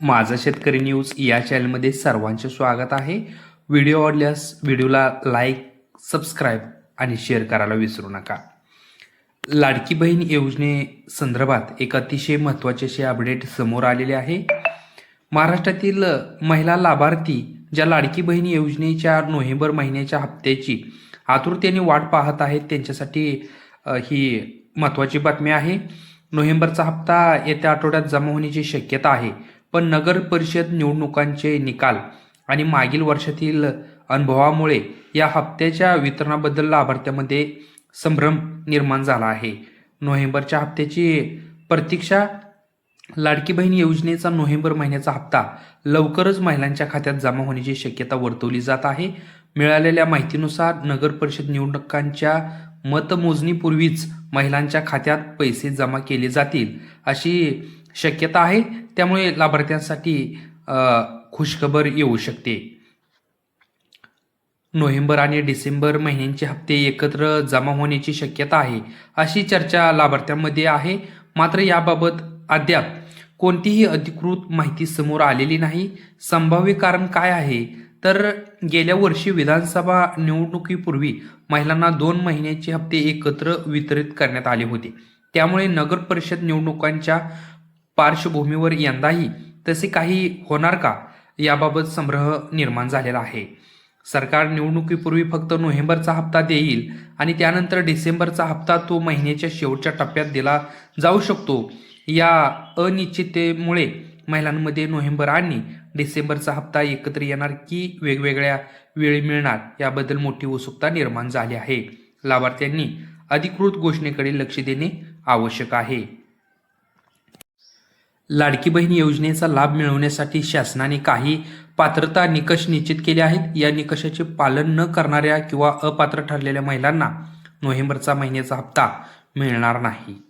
माझा शेतकरी न्यूज या चॅनलमध्ये सर्वांचे स्वागत आहे. व्हिडिओ आवडल्यास व्हिडिओला लाईक सबस्क्राईब आणि शेअर करायला विसरू नका. लाडकी बहीण योजनेसंदर्भात एक अतिशय महत्त्वाचे असे अपडेट समोर आलेले आहे. महाराष्ट्रातील महिला लाभार्थी ज्या लाडकी बहीण योजनेच्या नोव्हेंबर महिन्याच्या हप्त्याची आतुरतेने वाट पाहत आहेत त्यांच्यासाठी ही महत्त्वाची बातमी आहे. नोव्हेंबरचा हप्ता येत्या आठवड्यात जमा होण्याची शक्यता आहे. पण नगर परिषद निवडणुकांचे निकाल आणि मागील वर्षातील अनुभवामुळे या हप्त्याच्या वितरणाबद्दल लाभार्थ्यामध्ये संभ्रम निर्माण झाला आहे. नोव्हेंबरच्या हप्त्याची प्रतीक्षा लाडकी बहीण योजनेचा नोव्हेंबर महिन्याचा हप्ता लवकरच महिलांच्या खात्यात जमा होण्याची शक्यता वर्तवली जात आहे. मिळालेल्या माहितीनुसार नगर परिषद निवडणुकांच्या मतमोजणीपूर्वीच महिलांच्या खात्यात पैसे जमा केले जातील अशी शक्यता आहे. त्यामुळे लाभार्थ्यांसाठी खुशखबर येऊ शकते. नोव्हेंबर आणि डिसेंबर महिन्यांचे हप्ते एकत्र जमा होण्याची शक्यता आहे अशी चर्चा लाभार्थ्यांमध्ये आहे. मात्र याबाबत अद्याप कोणतीही अधिकृत माहिती समोर आलेली नाही. संभाव्य कारण काय आहे? तर गेल्या वर्षी विधानसभा निवडणुकीपूर्वी महिलांना दोन महिन्याचे हप्ते एकत्र वितरित करण्यात आले होते. त्यामुळे नगर परिषद निवडणुकांच्या पार्श्वभूमीवर यंदाही तसे काही होणार का? याबाबत संग्रह निर्माण झालेला आहे. सरकार निवडणुकीपूर्वी फक्त नोव्हेंबरचा हप्ता देईल आणि त्यानंतर डिसेंबरचा हप्ता तो महिन्याच्या शेवटच्या टप्प्यात दिला जाऊ शकतो. या अनिश्चिततेमुळे महिलांमध्ये नोव्हेंबर आणि डिसेंबरचा हप्ता एकत्र येणार की वेगवेगळ्या वेळी मिळणार याबद्दल मोठी उत्सुकता निर्माण झाली आहे. लाभार्थ्यांनी अधिकृत घोषणेकडे लक्ष देणे आवश्यक आहे. लाडकी बहीण योजनेचा लाभ मिळवण्यासाठी शासनाने काही पात्रता निकष निश्चित केले आहेत. या निकषाचे पालन न करणाऱ्या किंवा अपात्र ठरलेल्या महिलांना नोव्हेंबरचा महिन्याचा हप्ता मिळणार नाही.